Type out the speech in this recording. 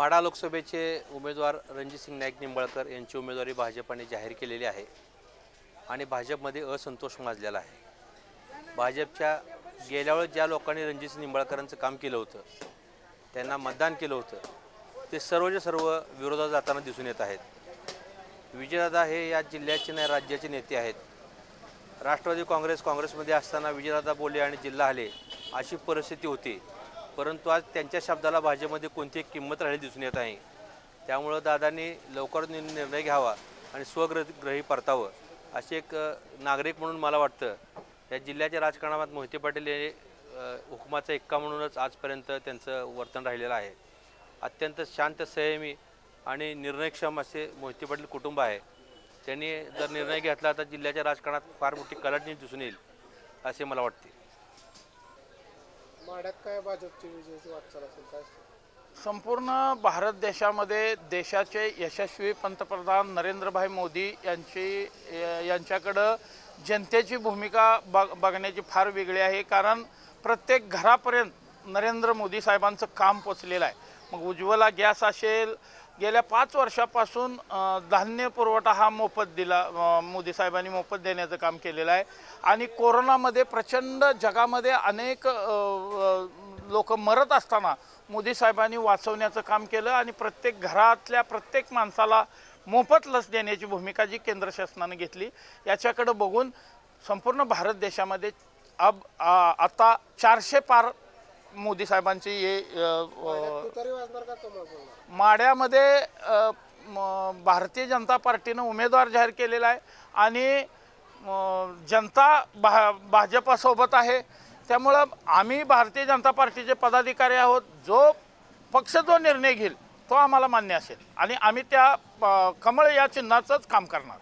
माडा लोकसभेचे उमेदवार रणजितसिंग नाईक निंबाळकर यांची उमेदवारी भाजपाने जाहीर केलेली आहे आणि भाजपमध्ये असंतोष माजलेला आहे. भाजपच्या गेल्या वेळेस ज्या लोकांनी रणजितसिंग निंबाळकरांचं काम केलं होतं त्यांना मतदान केलं होतं ते सर्वच्या सर्व विरोधात जाताना दिसून येत आहेत. विजयदादा हे या जिल्ह्याचे नाही राज्याचे नेते आहेत. राष्ट्रवादी काँग्रेस काँग्रेसमध्ये असताना विजयदादा बोले आणि जिल्हा आले अशी परिस्थिती होती. परंतु आज त्यांच्या शब्दाला भाजपमध्ये कोणतीही किंमत राहिली दिसून येत आहे त्यामुळं दादांनी लवकर निर्णय घ्यावा आणि स्वग्रही परतावं असे एक नागरिक म्हणून मला वाटतं. या जिल्ह्याच्या राजकारणात मोहिते पाटील हे अ, हुकुमाचा एक्का म्हणूनच आजपर्यंत त्यांचं वर्तन राहिलेलं आहे. अत्यंत शांत संयमी आणि निर्णयक्षम असे मोहिते पाटील कुटुंब आहे. त्यांनी जर निर्णय घेतला तर जिल्ह्याच्या राजकारणात फार मोठी कलाटणी दिसून येईल असे मला वाटते. माड्यात काय भाजपची विजयाची वाटचाल असेल काय संपूर्ण भारत देशामध्ये देशाचे यशस्वी पंतप्रधान नरेंद्रभाई मोदी यांची यांच्याकडं जनतेची भूमिका बघ बघण्याची फार वेगळी आहे. कारण प्रत्येक घरापर्यंत नरेंद्र मोदी साहेबांचं काम पोचलेलं आहे. मग उज्ज्वला गॅस असेल गेल्या पाच वर्षापासून धान्य पुरवठा हा मोफत दिला मोदी साहेबांनी मोफत देण्याचं काम केलेलं आहे. आणि कोरोनामध्ये प्रचंड जगामध्ये अनेक लोक मरत असताना मोदी साहेबांनी वाचवण्याचं काम केलं आणि प्रत्येक घरातल्या प्रत्येक माणसाला मोफत लस देण्याची भूमिका जी केंद्र शासनाने घेतली याच्याकडं बघून संपूर्ण भारत देशामध्ये अब आता चारशे पार मोदी साहेबांची हे अ, अ, तुतारी वाजणार का कमळ बोलणार माढ्यामध्ये अ, म, भारतीय जनता पार्टीनं उमेदवार जाहीर केलेला आहे आणि जनता भा भाजपासोबत आहे. त्यामुळं आम्ही भारतीय जनता पार्टीचे पदाधिकारी आहोत. जो पक्ष जो निर्णय घेईल तो आम्हाला मान्य असेल. आणि आम्ही त्या कमळ या चिन्हाचंच काम करणार.